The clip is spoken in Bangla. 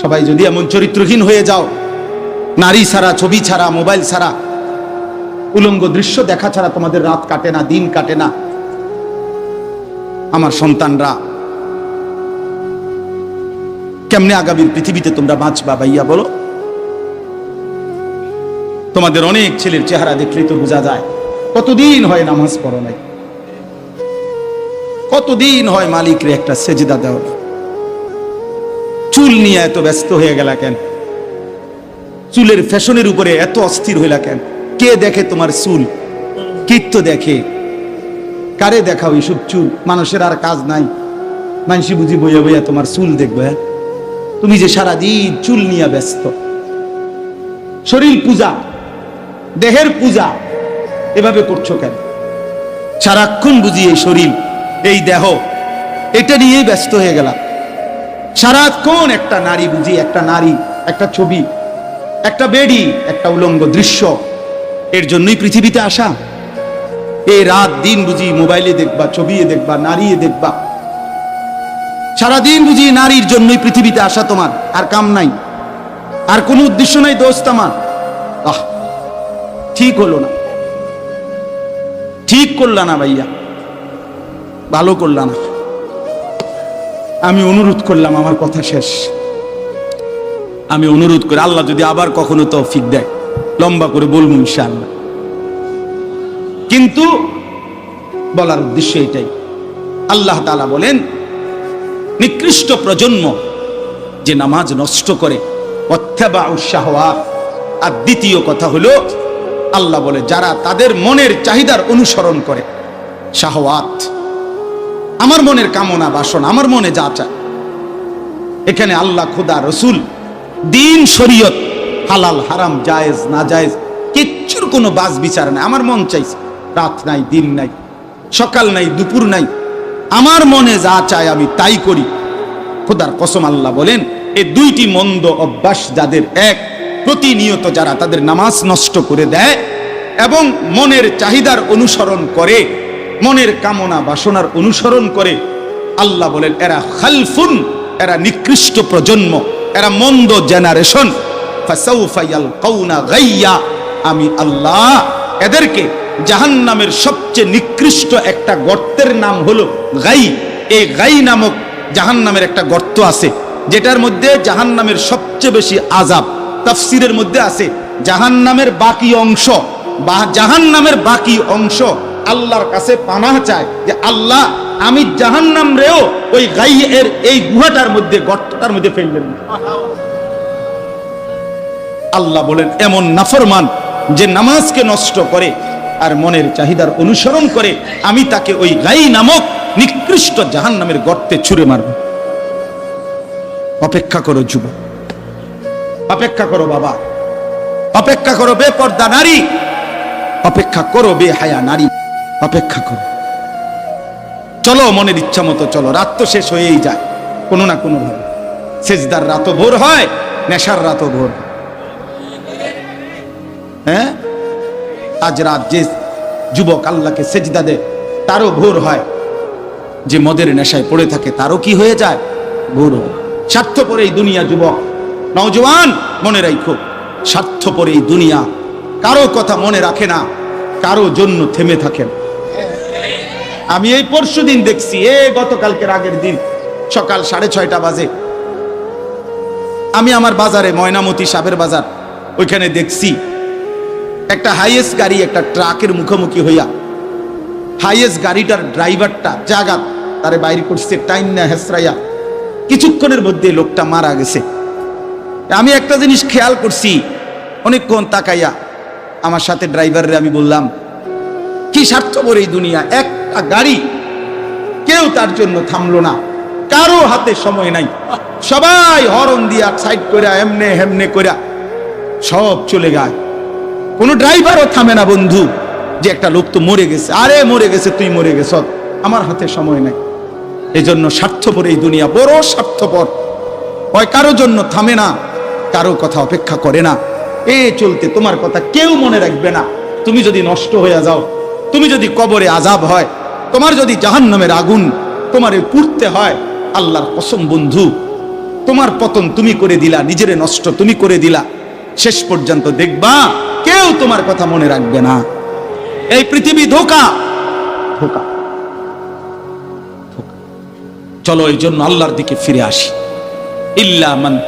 সবাই যদি এমন চরিত্রহীন হয়ে যাও, নারী ছাড়া, ছবি ছাড়া, মোবাইল ছাড়া, উলঙ্গ দৃশ্য দেখা ছাড়া তোমাদের রাত কাটে না, দিন কাটে না। আমার সন্তানরা, কেমনে আগামীর পৃথিবীতে তোমরা বাঁচবা ভাইয়া বলো? তোমাদের অনেক ছেলের চেহারা দেখলে তো বোঝা যায়, কতদিন হয় নামাজ পড়ো নাই? কতদিন হয় মালিকরে একটা সেজদা দেওয়া চুল নিয়ে এত ব্যস্ত হয়ে গেলা কেন? চুলের ফ্যাশনের উপরে এত অস্থির হইলা কেন? কে দেখে তোমার চুল? কীর্ত দেখে? কারে দেখাও এইসব চুল? মানুষের আর কাজ নাই। মানসি বুঝি বইয়া বইয়া তোমার চুল দেখবে হ্যাঁ? তুমি যে সারাদিন চুল নিয়ে ব্যস্ত। শরীর পূজা, দেহের পূজা, এভাবে করছ কেন? সারাক্ষণ বুঝি এই শরীর, এই দেহ, এটা নিয়েই ব্যস্ত হয়ে গেলাম। সারাক্ষণ একটা নারী বুঝি, একটা নারী, একটা ছবি, একটা বেডি, একটা উলঙ্গ দৃশ্য। এর জন্যই পৃথিবীতে আসা। এই রাত দিন বুঝি মোবাইলে দেখবা ছবি দেখবা নারী দেখবা। সারাদিন বুঝি নারীর জন্যই পৃথিবীতে আসা তোমার, আর কাম নাই। আর কোনো উদ্দেশ্য নাই দোস্ত আমার। আহ, ঠিক হলো না। ঠিক করলা না ভাইয়া। ভালো করলা না। আমি অনুরোধ করলাম, আমার কথা শেষ। আমি অনুরোধ করি আল্লাহ যদি আবার কখনো তৌফিক দেয়, লম্বা করে বলব ইনশাআল্লাহ। কিন্তু বলার উদ্দেশ্য এটাই। আল্লাহ তাআলা বলেন, নিকৃষ্ট প্রজন্ম যে নামাজ নষ্ট করে অথবা উৎসাহ আর দ্বিতীয় কথা হলো, আল্লাহ বলে, যারা তাদের মনের চাহিদার অনুসরণ করে, শাহওয়াত আমার মনের কামনা বাসনা, আমার মনে যা চায়। এখানে আল্লাহ, খুদা, রসুল, দিন, শরীয়ত, হালাল, হারাম, জায়েজ না জায়েজ কিচ্ছুর কোনো বাস বিচার নাই। আমার মন চাইছে, রাত নাই, দিন নাই, সকাল নাই, দুপুর নাই। আমার মনে যা চায় আমি তাই করি। খোদার কসম আল্লাহ বলেন, এ দুইটি মন্দ অভ্যাস যাদের এক, প্রতিনিয়ত যারা তাদের নামাজ নষ্ট করে দেয় এবং মনের চাহিদার অনুসরণ করে মনের কামনা বাসনার অনুসরণ করে আল্লাহ বলেন, এরা খালফুন, এরা নিকৃষ্ট প্রজন্ম, এরা মন্দ জেনারেশন। আমি আল্লাহ, এদেরকে জাহান্নামের সবচেয়ে নিকৃষ্ট একটা গর্তের নাম হলো গাই। এই গাই নামক জাহান্নামের একটা গর্ত আছে, যেটার মধ্যে জাহান্নামের সবচেয়ে বেশি আজাব তাফসিরের মধ্যে আছে, জাহান্নামের বাকি অংশ। বা, জাহান্নামের বাকি অংশ আল্লাহর কাছে পানাহ চায় যে আল্লাহ, আমি জাহান্নাম রেও ওই গাই এর এই গুহাটার মধ্যে, গর্তটার মধ্যে ফেললেন আল্লাহ বলেন, এমন নাফরমান যে নামাজকে নষ্ট করে আর মনের চাহিদার অনুসরণ করে, আমি তাকে ওই গাই নামক নিকৃষ্ট জাহান নামের গর্তে ছুঁড়ে মারব। অপেক্ষা করো যুব অপেক্ষা করো বাবা। অপেক্ষা করো বেপর্দা নারী। অপেক্ষা করো বে হায়া নারী। অপেক্ষা করো। চলো, মনের ইচ্ছা মতো চলো। রাত তো শেষ হয়েই যায়, কোনো না কোনো ভাবে। সেজদার রাতও ভোর হয়, নেশার রাতও ভোর হয়। আজ রাত যে যুবক আল্লাহকে সেজদা দেয়, তারও ভোর হয়। যে মদের নেশায় পড়ে থাকে, তারও কি হয়ে যায়? ভোর হয়। স্বার্থপর এই দুনিয়া যুবক নওজওয়ান মনে রাখো স্বার্থপর এই দুনিয়া, কারও কথা মনে রাখে না, কারও জন্য থেমে থাকেন। আমি এই পরশু দিন দেখছি, এ গতকালকের আগের দিন, সকাল সাড়ে ছয়টা বাজে। আমি আমার বাজারে ময়নামতি সাবের বাজার, ওইখানে দেখছি। একটা হাইয়েস্ট গাড়ি একটা ট্রাকের মুখোমুখি হইয়া হাইয়েস্ট গাড়িটার ড্রাইভারটা জাগাত, তারে বাইরে করছে টাইম না হেসরাইয়া। কিছুক্ষণের মধ্যে লোকটা মারা গেছে। আমি একটা জিনিস খেয়াল করছি, অনেকক্ষণ তাকাইয়া, আমার সাথে ড্রাইভাররে আমি বললাম, কি স্বার্থপর এই দুনিয়া একটা গাড়ি। কেউ তার জন্য থামলো না। কারও হাতে সময় নাই। সবাই হরন দিয়া সাইড করে এমনে হেমনে করে সব চলে গায় কোনো ড্রাইভারও থামে না, বন্ধু। যে একটা লোক তো মরে গেছে। আরে, মরে গেছে, তুই মরে গেছ। আমার হাতে সময় নাই। এজন্য স্বার্থপর এই দুনিয়া, বড় স্বার্থপর। হয় কারও জন্য থামে না, কারও কথা অপেক্ষা করে না। এ চলতে তোমার কথা কেউ মনে রাখবে না। তুমি যদি নষ্ট হয়ে যাও, তুমি যদি কবরে আজাব হয় তোমার যদি জাহান্নামের আগুন তোমার পুড়তে হয়, আল্লাহর কসম বন্ধু, তোমার পতন তুমি করে দিলা, নিজেরে নষ্ট তুমি করে দিলা। শেষ পর্যন্ত দেখবা কেউ তোমার কথা মনে রাখবে না। এই পৃথিবী ধোকা। ধোকা। চলো এই জন্য আল্লাহর দিকে ফিরে আসি। ইল্লা মান